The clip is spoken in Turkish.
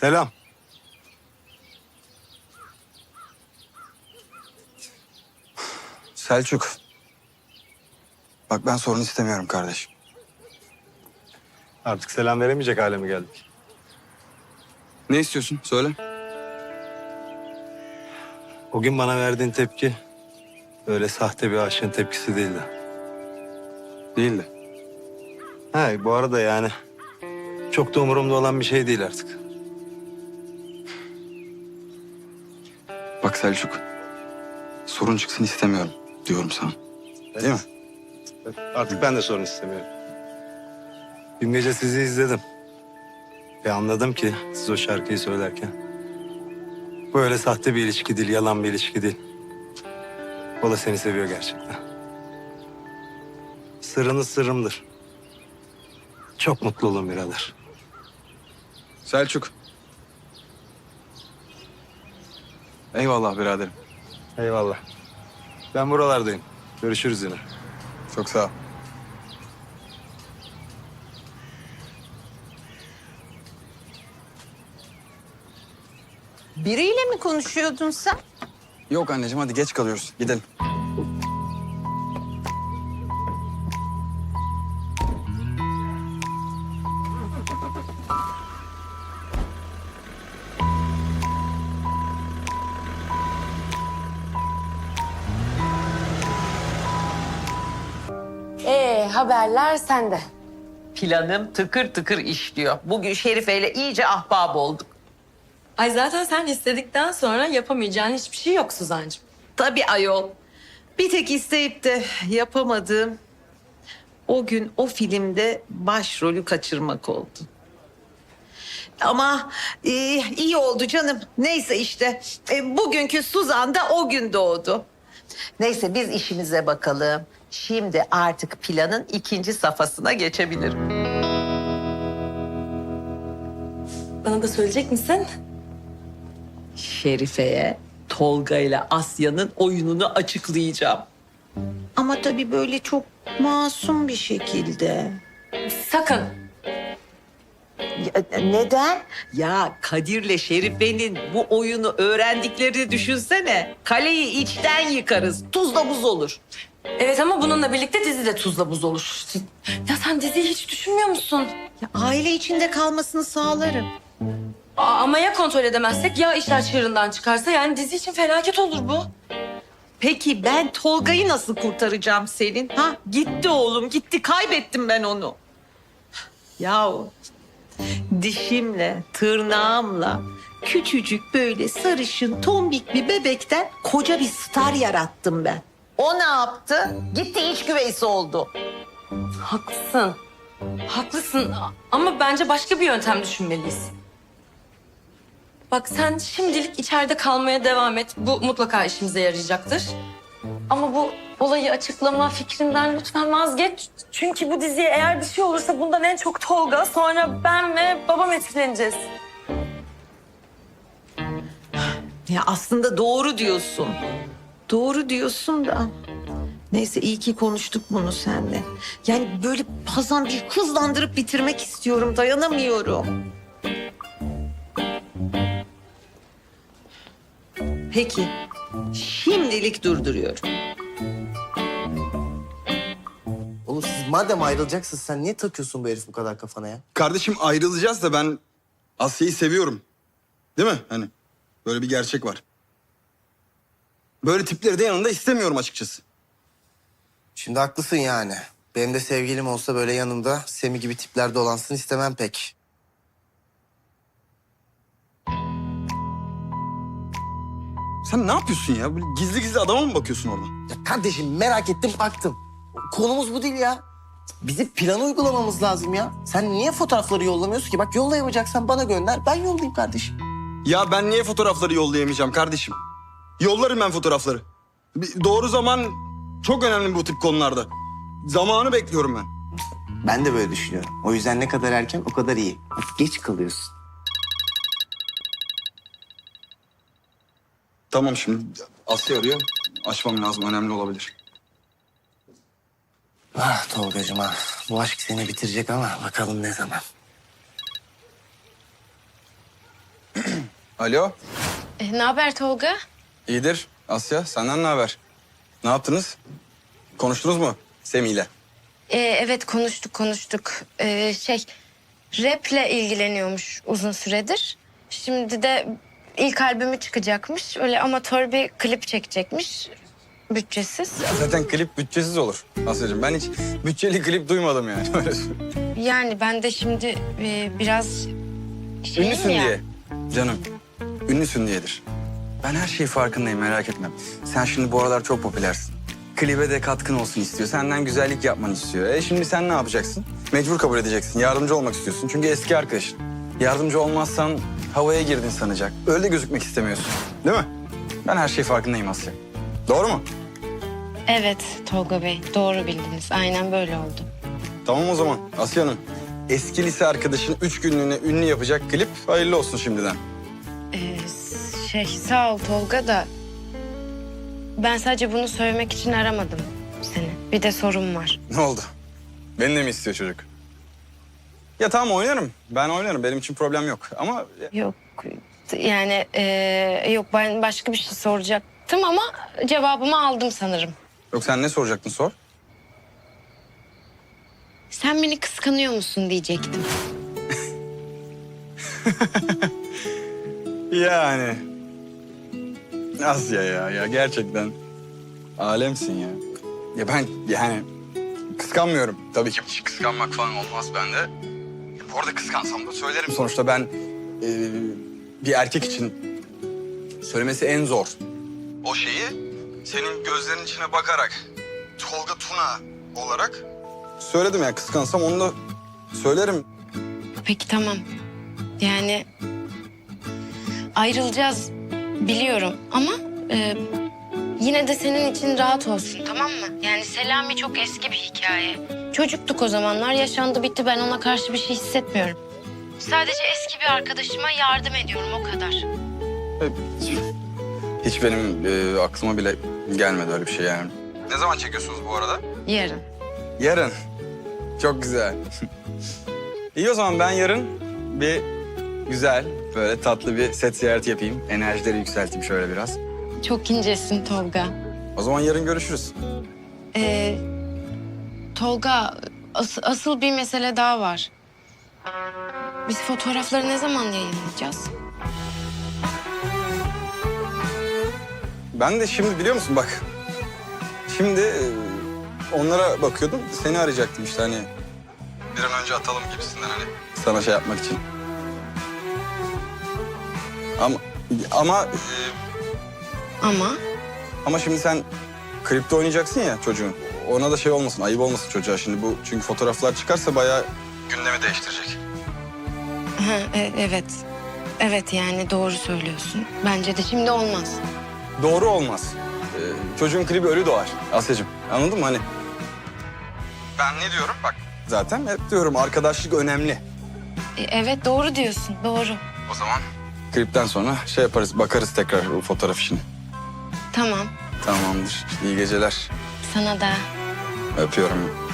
Selam. Selçuk. Bak ben sorun istemiyorum kardeşim. Artık selam veremeyecek hale mi geldik? Ne istiyorsun? Söyle. O gün bana verdiğin tepki öyle sahte bir aşığın tepkisi değildi. Değil de. Ha bu arada yani çok da umurumda olan bir şey değil artık. Selçuk. Sorun çıksın istemiyorum diyorum sana. Değil mi? Artık ben de sorun istemiyorum. Dün gece sizi izledim. Ve anladım ki siz o şarkıyı söylerken. Bu öyle sahte bir ilişki değil, yalan bir ilişki değil. O da seni seviyor gerçekten. Sırrınız sırrımdır. Çok mutlu olun birader. Selçuk. Eyvallah biraderim. Eyvallah. Ben buralardayım. Görüşürüz yine. Çok sağ ol. Biriyle mi konuşuyordun sen? Yok anneciğim hadi geç kalıyoruz. Gidelim. Ee, haberler sende. Planım tıkır tıkır işliyor. Bugün Şerife ile iyice ahbap olduk. Ay zaten sen istedikten sonra yapamayacağın hiçbir şey yok Suzancığım. Tabii ayol. Bir tek isteyip de yapamadığım o gün o filmde başrolü kaçırmak oldu. Ama e, iyi oldu canım. Neyse işte e, bugünkü Suzan da o gün doğdu. Neyse biz işimize bakalım. Şimdi artık planın ikinci safhasına geçebilirim. Bana da söyleyecek misin? Şerife'ye Tolga ile Asya'nın oyununu açıklayacağım. Ama tabii böyle çok masum bir şekilde. Sakın. Ya, neden? Ya Kadir'le Şerife'nin bu oyunu öğrendiklerini düşünsene. Kaleyi içten yıkarız. Tuzla buz olur. Evet ama bununla birlikte dizi de tuzla buz olur. Ya sen diziyi hiç düşünmüyor musun? Ya, aile içinde kalmasını sağlarım. Aa, ama ya kontrol edemezsek ya işler çığırından çıkarsa yani dizi için felaket olur bu. Peki ben Tolga'yı nasıl kurtaracağım Selin? Ha gitti oğlum gitti kaybettim ben onu. Yahu dişimle tırnağımla küçücük böyle sarışın tombik bir bebekten koca bir star yarattım ben. O ne yaptı? Gitti iç güveysi oldu. Haklısın. Haklısın ama bence başka bir yöntem düşünmeliyiz. Bak sen şimdilik içeride kalmaya devam et. Bu mutlaka işimize yarayacaktır. Ama bu olayı açıklama fikrinden lütfen vazgeç. Çünkü bu diziye eğer bir şey olursa bundan en çok Tolga, sonra ben ve babam etkileneceğiz. Ya aslında doğru diyorsun. Doğru diyorsun da. Neyse iyi ki konuştuk bunu seninle. Yani böyle bazen bir hızlandırıp bitirmek istiyorum. Dayanamıyorum. Peki. Şimdilik durduruyorum. Oğlum siz madem ayrılacaksınız sen niye takıyorsun bu herif bu kadar kafana ya? Kardeşim ayrılacağız da ben Asya'yı seviyorum. Değil mi? Hani böyle bir gerçek var. Böyle tipleri de yanında istemiyorum açıkçası. Şimdi haklısın yani. Benim de sevgilim olsa böyle yanımda Semi gibi tipler dolansın istemem pek. Sen ne yapıyorsun ya? Böyle gizli gizli adama mı bakıyorsun orada? Ya kardeşim merak ettim baktım. Konumuz bu değil ya. Bizim planı uygulamamız lazım ya. Sen niye fotoğrafları yollamıyorsun ki? Bak yollayamayacaksan bana gönder ben yollayayım kardeşim. Ya ben niye fotoğrafları yollayamayacağım kardeşim? Yollarım ben fotoğrafları. Bir- Doğru zaman çok önemli bu tip konularda. Zamanı bekliyorum ben. Ben de böyle düşünüyorum. O yüzden ne kadar erken o kadar iyi. Bak geç kalıyorsun. Tamam şimdi Asya arıyor. Açmam lazım önemli olabilir. Ah Tolgacığım ah. Bu aşk seni bitirecek ama bakalım ne zaman. Alo. E, ne haber Tolga? İyidir. Asya senden ne haber? Ne yaptınız? Konuştunuz mu Semih'le? E, evet konuştuk konuştuk. E, şey raple ilgileniyormuş uzun süredir. Şimdi de ilk albümü çıkacakmış. Öyle amatör bir klip çekecekmiş. Bütçesiz. Zaten klip bütçesiz olur Asya'cığım. Ben hiç bütçeli klip duymadım yani. Öyle söyleyeyim. Yani ben de şimdi e, biraz şeyim Ünlüsün ya. diye. Canım. Ünlüsün diyedir. Ben her şeyi farkındayım merak etme. Sen şimdi bu aralar çok popülersin. Klibe de katkın olsun istiyor. Senden güzellik yapmanı istiyor. E şimdi sen ne yapacaksın? Mecbur kabul edeceksin. Yardımcı olmak istiyorsun. Çünkü eski arkadaşın. Yardımcı olmazsan havaya girdin sanacak. Öyle de gözükmek istemiyorsun. Değil mi? Ben her şeyi farkındayım Asya. Doğru mu? Evet Tolga Bey doğru bildiniz. Aynen böyle oldu. Tamam o zaman Asya Hanım. Eski lise arkadaşın üç günlüğüne ünlü yapacak klip hayırlı olsun şimdiden. Ee, şey sağ ol Tolga da ben sadece bunu söylemek için aramadım seni. Bir de sorum var. Ne oldu? Beni de mi istiyor çocuk? Ya tamam oynarım. Ben oynarım. Benim için problem yok. Ama Yok yani ee, yok ben başka bir şey soracaktım ama cevabımı aldım sanırım. yok sen ne soracaktın sor. Sen beni kıskanıyor musun diyecektim. Yani. Asya ya. Ya gerçekten. Alemsin ya. Ya ben yani kıskanmıyorum. Tabii ki kıskanmak falan olmaz bende. Bu arada kıskansam da söylerim. Sonuçta ben e, bir erkek için söylemesi en zor. O şeyi senin gözlerinin içine bakarak Tolga Tuna olarak söyledim ya kıskansam onu da söylerim. Peki tamam. Yani ayrılacağız biliyorum ama e, yine de senin için rahat olsun tamam mı? Yani Selami çok eski bir hikaye. Çocuktuk o zamanlar yaşandı bitti ben ona karşı bir şey hissetmiyorum. Sadece eski bir arkadaşıma yardım ediyorum o kadar. Hiç benim e, aklıma bile gelmedi öyle bir şey yani. Ne zaman çekiyorsunuz bu arada? Yarın. Yarın. Çok güzel. İyi o zaman ben yarın bir güzel böyle tatlı bir set ziyareti yapayım. Enerjileri yükselteyim şöyle biraz. Çok incesin Tolga. O zaman yarın görüşürüz. Ee, Tolga as- asıl bir mesele daha var. Biz fotoğrafları ne zaman yayınlayacağız? Ben de şimdi biliyor musun bak. Şimdi e, onlara bakıyordum. Seni arayacaktım işte hani. Bir an önce atalım gibisinden hani sana şey yapmak için. Ama ama e, Ama Ama şimdi sen kripto oynayacaksın ya çocuğun. Ona da şey olmasın, ayıp olmasın çocuğa şimdi bu. Çünkü fotoğraflar çıkarsa bayağı gündemi değiştirecek. Ha, e- evet. Evet yani doğru söylüyorsun. Bence de şimdi olmaz. Doğru olmaz. Ee, çocuğun klibi ölü doğar Asya'cığım. Anladın mı hani? Ben ne diyorum bak zaten hep diyorum arkadaşlık önemli. E, evet doğru diyorsun doğru. O zaman klipten sonra şey yaparız bakarız tekrar bu fotoğraf işine. Tamam Tamamdır. İyi geceler. sana da. Öpüyorum.